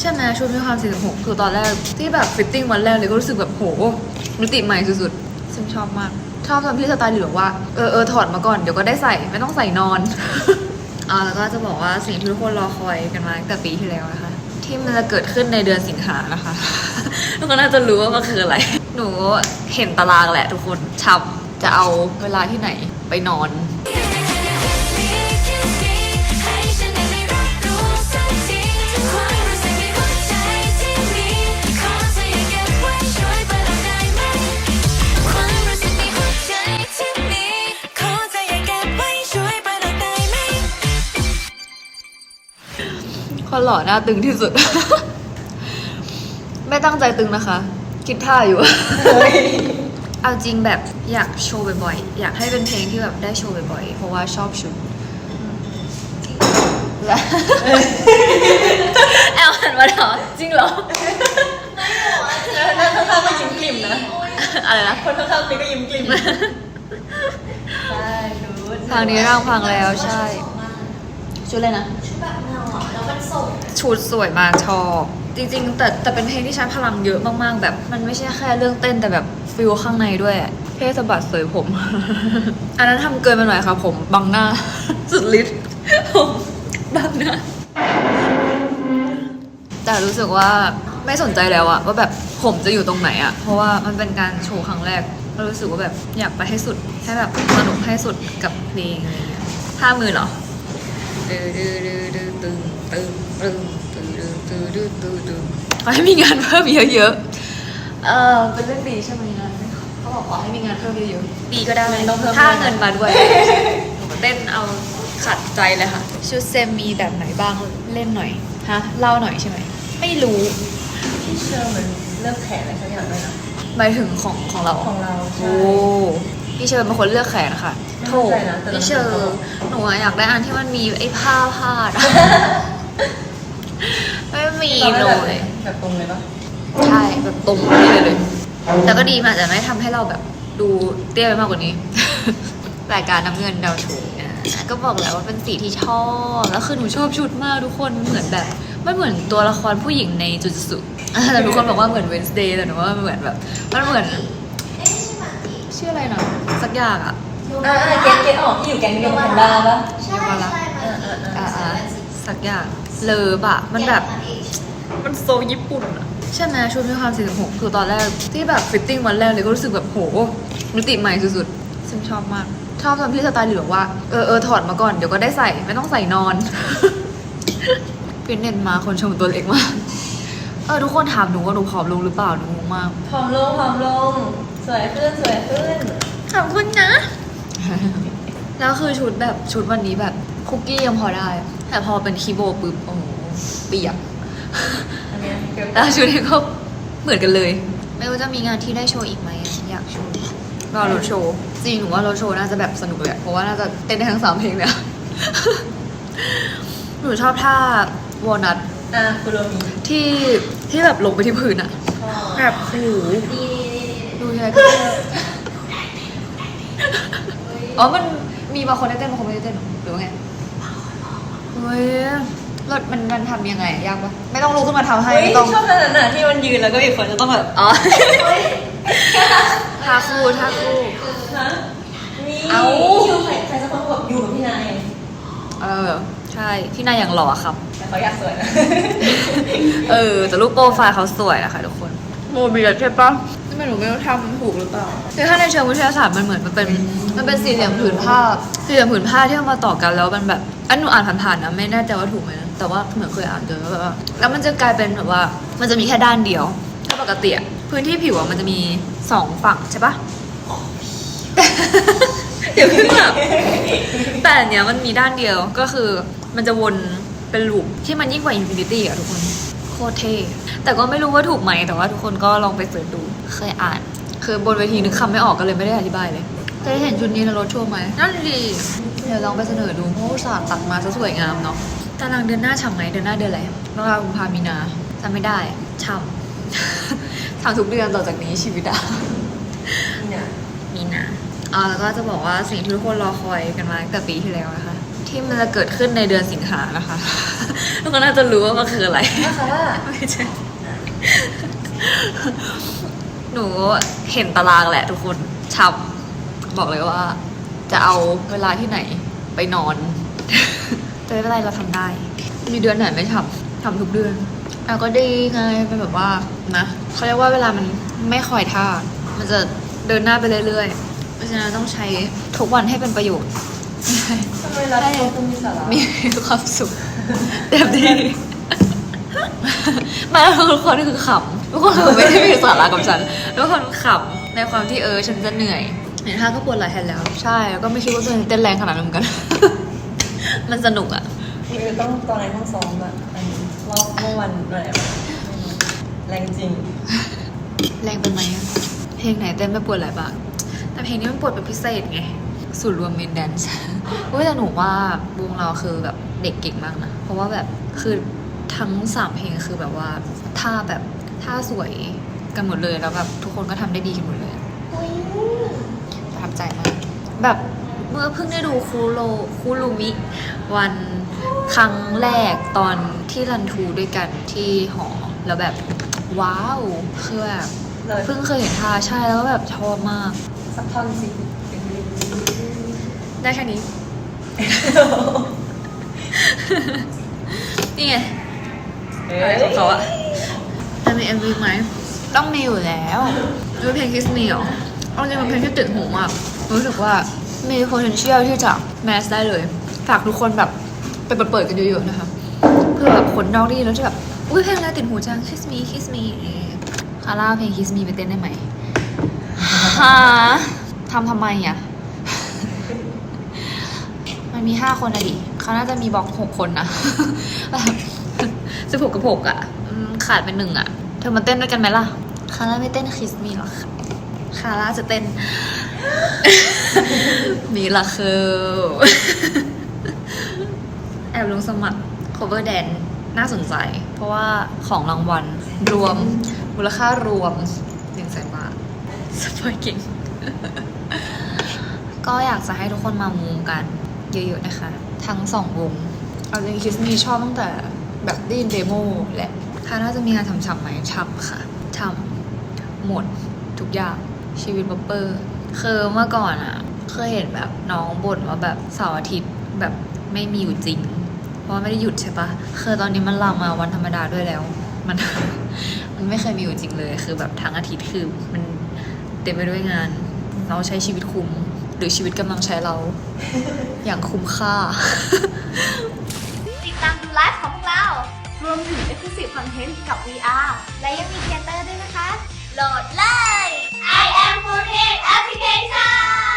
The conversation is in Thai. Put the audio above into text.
ใช่ไหมชุดมีความ46คือตอนแรกที่แบบฟิตติ้งวันแรกเลยก็รู้สึกแบบโหมิติใหม่สุดๆซึ่งชอบมาก ชอบตอนพี่สไตล์หรือว่าเออเออถอดมาก่อนเดี๋ยวก็ได้ใส่ไม่ต้องใส่นอนอ่าแล้วก็จะบอกว่าสิ่งที่ทุกคนรอคอยกันมาตั้งแต่ปีที่แล้วนะคะที่มันจะเกิดขึ้นในเดือนสิงหานะคะทุกคนน่าจะรู้ว่ามันคืออะไร หนูเห็นตารางแหละทุกคนชับจะเอาเวลาที่ไหนไปนอน คนหล่อหน้าตึงที่สุด ไม่ตั้งใจตึงนะคะ คิดท่าอยู่ เอาจริงแบบอยากโชว์บ่อยๆ อยากให้เป็นเพลงที่แบบได้โชว์บ่อยๆ เพราะว่าชอบชุดและแอลหันมาถามจริงเหรอ นั่งข้างๆก็ยิ้มกลิ่มนะ อะไรนะ คนข้างๆนี่ก็ยิ้มกลิ่มใช่ดูทางนี้ร่างพังแล้วใช่ ชุดเลยนะชุด แบบเงาอะแล้วมันส่งชุดสวยมากชอบ จริงๆ แต่แต่เป็นเพลงที่ใช้พลังเยอะมากๆ แบบ มันไม่ใช่แค่เรื่องเต้นแต่แบบฟิลข้างในด้วยอะเทสะบัดเสยผม อันนั้นทำเกินไปหน่อยค่ะผมบังหน้า สุดฤทธิ์ผมบังหน้า แต่รู้สึกว่าไม่สนใจแล้วอะว่าแบบผมจะอยู่ตรงไหนอะเพราะว่ามันเป็นการโชว์ครั้งแรกก็รู้สึกว่าแบบอยากไปให้สุดให้แบบสนุกให้สุดกับเพลงอะไรอย่างเงี้ยท่ามือเหรอ ดื้อดื้อดื้อดื้อตึงตึงตึงตึงตึงตึงตึงตึงตึงขอให้มีงานเพิ่มเยอะๆ เออเป็นเรื่องดีใช่ไหมงานเขาบอกขอให้มีงานเพิ่มเยอะๆ ดีก็ได้ถ้าเงินมาด้วยเต้นเอาขัดใจเลยค่ะ ชุดเซมมีแบบไหนบ้างเล่นหน่อยฮะเล่าหน่อยใช่ไหมไม่รู้พี่เชื่อมันเลือกแขนอะไรสักอย่างด้วยนะหมายถึงของของเราของเราใช่โอ้พี่ เชิญเป็นคนเลือกแขนค่ะไม่โถเข้าใจนะแต่เราพี่เชิญหนูอะอยากได้อันที่มันมีไอ้ผ้าพาดอะไม่มีเราเลได้แบบไหนยแบบตรงเลยปะใช่แบบตรงนี้เลยเลย แต่ก็ดีมันอาจจะไม่ทำให้เราแบบดูเตี้ยไปมากกว่านี้รายการน้ำเงินดาวถูกนะก็บอกแล้วว่าเป็นสีที่ชอบแล้วคือหนูชอบชุดมากทุกคนเหมือนแบบมันเหมือนตัวละครผู้หญิงในจุดสุแต่ทุกคนบอกว่าเหมือนเวนสเดย์แต่หนูว่ามันเหมือนแบบมันเหมือน ชื่ออะไรนะสักอย่างอะอ่าอ่าเกตเกตออกที่อยู่แก๊งเดียวกับแพนด้าปะใช่ใช่มาติอ่าอ่าสักอย่างเลิฟอะมันแบบมันโซญี่ปุ่นอะใช่ไหมชุดมีความ46คือตอนแรกที่แบบฟิตติ้งวันแรกเลยก็รู้สึกแบบโหมิติใหม่สุดๆซึ่งชอบมาก ชอบตอนพี่สไตล์หรือว่าเออเออถอดมาก่อนเดี๋ยวก็ได้ใส่ไม่ต้องใส่นอนฟิตเนสมาคนชมตัวเล็กมาก เออทุกคนถามหนูว่าหนูผอมลงหรือเปล่าหนูงงมากผอมลงผอมลง สวยขึ้นสวยขึ้น ขอบคุณนะ แล้วคือชุดแบบชุดวันนี้แบบคุกกี้ยังพอได้ แต่พอเป็นคีโบปุ๊บโอ้โหเปียกอันเนี้ยเกือบแล้วชุดนี้ก็เหมือนกันเลย ไม่รู้จะมีงานที่ได้โชว์อีกไหมอะอยากโชว์รอรถโชว์จริงหนูว่ารถโชว์น่าจะแบบสนุกเลยอะเพราะว่าน่าจะเต้นได้ทั้งสามเพลงเลยอะ หนูชอบท่าวอลนัทอะคุโรมิที่ที่แบบลงไปที่พื้นอะชอบแบบโอ้โห ดี ดีดีดีดูยังไงก็เต้นอ๋อมันมีบางคนได้เต้นบางคนไม่ได้เต้นหรอหรือว่าไงเฮ้ยรถมันมันทำยังไงอะยากปะไม่ต้องลุกขึ้นมาทำให้เฮ้ยไม่ต้องชอบขนาดนั้นที่มันยืนแล้วก็อีกคนจะต้องแบบอ๋อท่าคู่ท่าคู่ ฮะนี่เอ้า คิวใครใครสักคนบอกอยู่กับพี่นายเออ ใช่พี่นายอย่างหล่อครับ แต่เขาอยากสวยนะ เออแต่รูปโปรไฟล์เขาสวยนะคะทุกคน โมบิลใช่ปะ ไม่รู้ไม่รู้ทำถูกหรือเปล่าคือถ้าในเชิงวิทยาศาสตร์มันเหมือนมันเป็นมันเป็นสี่เหลี่ยมผืนผ้าสี่เหลี่ยมผืนผ้าที่เอามาต่อกันแล้วมันแบบอันหนูอ่านผ่านๆนะไม่แน่ใจว่าถูกไหมนะแต่ว่าเหมือนเคยอ่านเจอแบบว่าแล้วมันจะกลายเป็นแบบว่ามันจะมีแค่ด้านเดียวถ้าปกติอะพื้นที่ผิวอะมันจะมีสองฝั่งใช่ปะเดี๋ยวขึ้นแบบแต่อันเนี้ยมันมีด้านเดียวก็คือมันจะวนเป็นลูปที่มันยิ่งกว่าอินฟินิตี้อะทุกคนโคตรเท่แต่ก็ไม่รู้ว่าถูกไหมแต่ว่าทุกคนก็ลองไปเสิร์ชดู เคยอ่าน คือบนเวทีนึกคำไม่ออกก็เลยไม่ได้อธิบายเลยเคยเห็นชุดนี้ในรถโชว์ไหมนั่นดีเดี๋ยวลองไปเสนอดูเพราะว่าอุตสาห์ตัดมาซะสวยงามเนาะตารางเดือนหน้าฉ่ำไหมเดือนหน้าเดือนอะไรมกราคมกุมภามีนาจำไม่ได้ฉ่ำ ฉ่ำทุกเดือนต่อจากนี้ชีวิตอะเนี่ยมีนาอ่าแล้วก็จะบอกว่าสิ่งที่ทุกคนรอคอยกันมาตั้งแต่ปีที่แล้วนะคะ ที่มันจะเกิดขึ้นในเดือนสิงหานะคะทุกคนน่าจะรู้ว่ามันคืออะไรนะคะไม่ใช่ห นูเห็นตารางแหละทุกคนชับบอกเลยว่า จะเอาเวลาที่ไหนไปนอน แต่ไม่เป็นไรเราทำได้ มีเดือนไหนไม่ทำทำทุกเดือนอะก็ดีไงเป็นแบบว่านะเขาเรียกว่าเวลามันไม่คอยท่า มันจะเดินหน้าไปเรื่อยๆ เพราะฉะนั้นต้องใช้ทุกวันให้เป็นประโยชน์ทำไมรักโตต้องมีสาระมีความสุขเต็มที่ไมาทุกคนคือขำทุกคนคือไม่ได้มีสาระกับฉันทุกคนขำในความที่เออฉันจะเหนื่อยเห็นท่าก็ปวดไหล่แทนแล้ว ใช่แล้วก็ไม่คิดว่าตัวเองเต้นแรงขนาดนั้นเหมือนกัน มันสนุกอะคือต้องตอนไหนต้องซ้อมอะอันนี้รอบเมื่อวันอะไรวะแรงจริง แรงเป็นไหมเพลงไหนเต้นไม่ปวดไหล่บ้างแต่เพลงนี้มันปวดเป็นพิเศษไงสูตรรวมเมนแดนซ์เว้ยแต่หนูว่าวงเราคือแบบเด็กเก่งมากนะ เพราะว่าแบบคือ ทั้งสามเพลงคือแบบว่าท่าแบบท่าสวยกันหมดเลยแล้วแบบทุกคนก็ทำได้ดีกันหมดเลยประทับใจมากแบบเมื่อเพิ่งได้ดูคูโรคูลูมิ วันครั้งแรกตอนที่รันทูด้วยกันที่หอแล้วแบบว้าวคือแบบเลยเพิ่งเคยเห็นท่าใช่แล้วแบบชอบมาก สักท่อนสิได้แค่นี้ นี่ไง อะไรของเขาอะจะมี MV ไหม ต้องมีอยู่แล้วดูเพลง Kiss Me เหรอเอาจริงมันเพลงที่ติดหูมากรู้สึกว่ามี potential ที่จะแมสได้เลย ฝากทุกคนแบบไปเปิดๆกันเยอะๆนะคะ เพื่อแบบคนนอกได้ยินแล้วจะแบบ อุ้ยเพลงอะไรติดหูจัง Kiss Me Kiss Me อย่างเงี้ยคาร่าเพลง Kiss Me ไปเต้นได้ไหมฮะทำทำไมอะ มันมีห้าคนอะดิเขาน่าจะมีบล็อกหกคนนะแบบ สิบหกกับหกอะอืมขาดเป็นหนึ่งอะเธอมาเต้นด้วยกันไหมล่ะ คาร่าไม่เต้นคริสมีหรอกค่ะ คาร่าจะเต้น มีละคือแอบลงสมัคร cover dance น่าสนใจ เพราะว่าของรางวัลรวมมูลค่ารวมหนึ่งแสนบาทสปอยเก่งก็อยากจะให้ทุกคนมามูกัน เยอะๆนะคะ ทั้งสองวงเอาจริงคิสมีชอบตั้งแต่ แบบได้ยินเดโมแหละถ้าน่าจะมีงานทำๆไหมทำค่ะทำหมดทุกอย่างชีวิตบัปเปอร์คือเมื่อก่อนอะเคยเห็นแบบน้องบ่นว่าแบบเสาร์อาทิตย์แบบไม่มีอยู่จริง เพราะว่าไม่ได้หยุดใช่ปะคือตอนนี้มันลามาวันธรรมดาด้วยแล้ว มันมันไม่เคยมีอยู่จริงเลย คือแบบทั้งอาทิตย์คือมันเต็มไปด้วยงาน เราใช้ชีวิตคุ้มหรือชีวิตกำลังใช้เรา อย่างคุ้มค่า ไลฟ์ของพวกเรา รวมถึง Exclusive Content กับ VR และยังมีเทเตอร์ด้วยนะคะ โหลดเลย I am 4 Application